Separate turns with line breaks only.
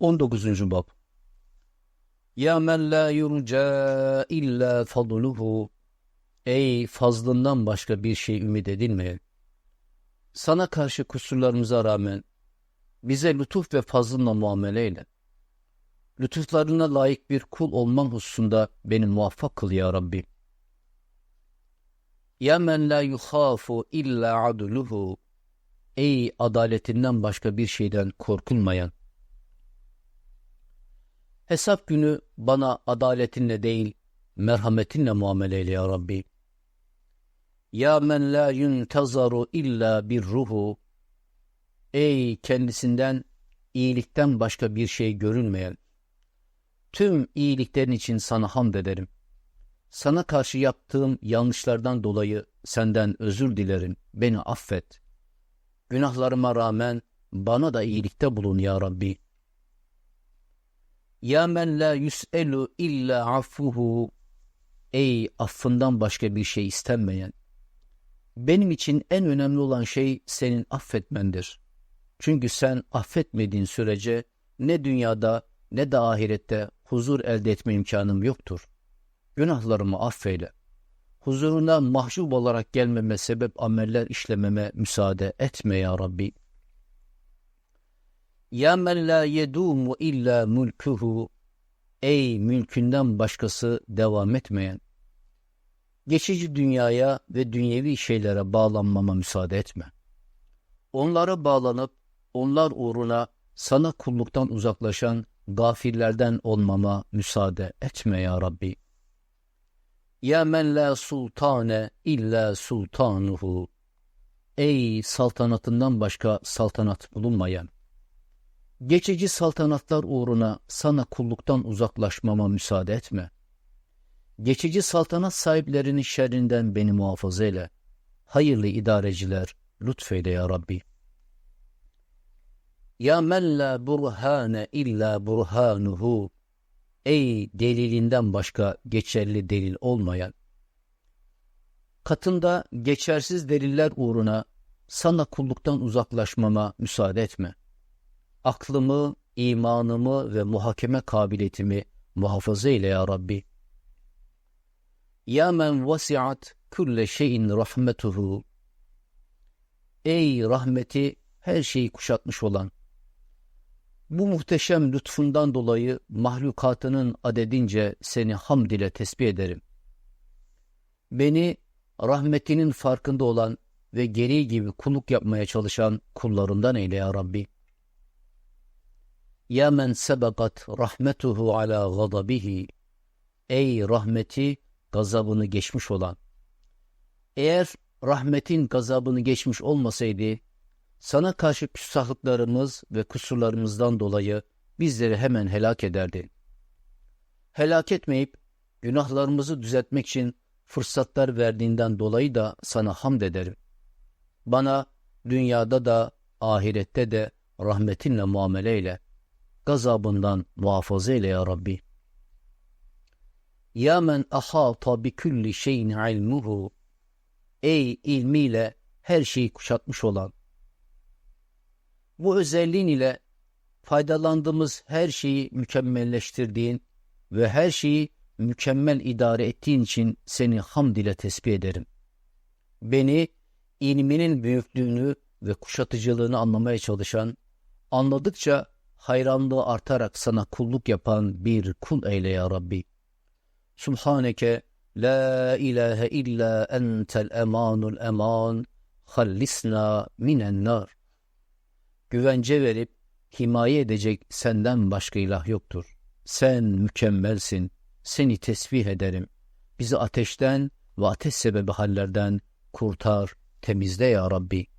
19. Bab Ya men la yurca illa fadluhu Ey fazlından başka bir şey ümit edilmeyen Sana karşı kusurlarımıza rağmen bize lütuf ve fazlınla muamele eyle. Lütuflarına layık bir kul olman hususunda beni muvaffak kıl ya Rabbi. Ya men la yuhafu illa adluhu Ey adaletinden başka bir şeyden korkulmayan Hesap günü bana adaletinle değil, merhametinle muamele eyle ya Rabbi. Ya men la yuntazaru illa bir ruhu. Ey kendisinden iyilikten başka bir şey görünmeyen. Tüm iyiliklerin için sana hamd ederim. Sana karşı yaptığım yanlışlardan dolayı senden özür dilerim. Beni affet. Günahlarıma rağmen bana da iyilikte bulun ya Rabbi.'' Ya men la yus'elu illa affuhu. Ey affından başka bir şey istenmeyen. Benim için en önemli olan şey senin affetmendir. Çünkü sen affetmediğin sürece ne dünyada ne de ahirette huzur elde etme imkanım yoktur. Günahlarımı affeyle. Huzuruna mahcup olarak gelmeme sebep ameller işlememe müsaade etme ya Rabbi.'' Ya men la yedumu illa mulkuhu. Ey mülkünden başkası devam etmeyen. Geçici dünyaya ve dünyevi şeylere bağlanmama müsaade etme. Onlara bağlanıp onlar uğruna sana kulluktan uzaklaşan gafirlerden olmama müsaade etme ya Rabbi. Ya men la sultane illa sultanuhu. Ey saltanatından başka saltanat bulunmayan Geçici saltanatlar uğruna sana kulluktan uzaklaşmama müsaade etme. Geçici saltanat sahiplerinin şerrinden beni muhafaza eyle. Hayırlı idareciler lütfeyle ya Rabbi. Ya men la burhane illa burhanuhu. Ey delilinden başka geçerli delil olmayan. Katında geçersiz deliller uğruna sana kulluktan uzaklaşmama müsaade etme.'' Aklımı, imanımı ve muhakeme kabiliyetimi muhafaza eyle ya Rabbi. Ya men vasiat külle şeyin rahmetuhu. Ey rahmeti her şeyi kuşatmış olan, bu muhteşem lütfundan dolayı mahlukatının adedince seni hamd ile tesbih ederim. Beni rahmetinin farkında olan ve gereği gibi kulluk yapmaya çalışan kullarından eyle ya Rabbi. Ya men sebekat rahmetuhu ala gadabihi. Ey rahmeti gazabını geçmiş olan. Eğer rahmetin gazabını geçmiş olmasaydı, sana karşı küstahlıklarımız ve kusurlarımızdan dolayı bizleri hemen helak ederdi. Helak etmeyip günahlarımızı düzeltmek için fırsatlar verdiğinden dolayı da sana hamd ederim. Bana dünyada da ahirette de rahmetinle muamele eyle gazabından muhafaza eyle ya Rabbi. Ya men ahata bi kulli şeyin ilmuhu. Ey ilmiyle her şeyi kuşatmış olan. Bu özelliğin ile faydalandığımız her şeyi mükemmelleştirdiğin ve her şeyi mükemmel idare ettiğin için seni hamd ile tesbih ederim. Beni ilminin büyüklüğünü ve kuşatıcılığını anlamaya çalışan, anladıkça hayranlığı artarak sana kulluk yapan bir kul eyle ya Rabbi. Subhaneke la ilahe illa entel emanul eman hallisna minen nar. Güvence verip himaye edecek senden başka ilah yoktur. Sen mükemmelsin. Seni tesbih ederim. Bizi ateşten ve ateş sebebi hallerden kurtar, temizle ya Rabbi.''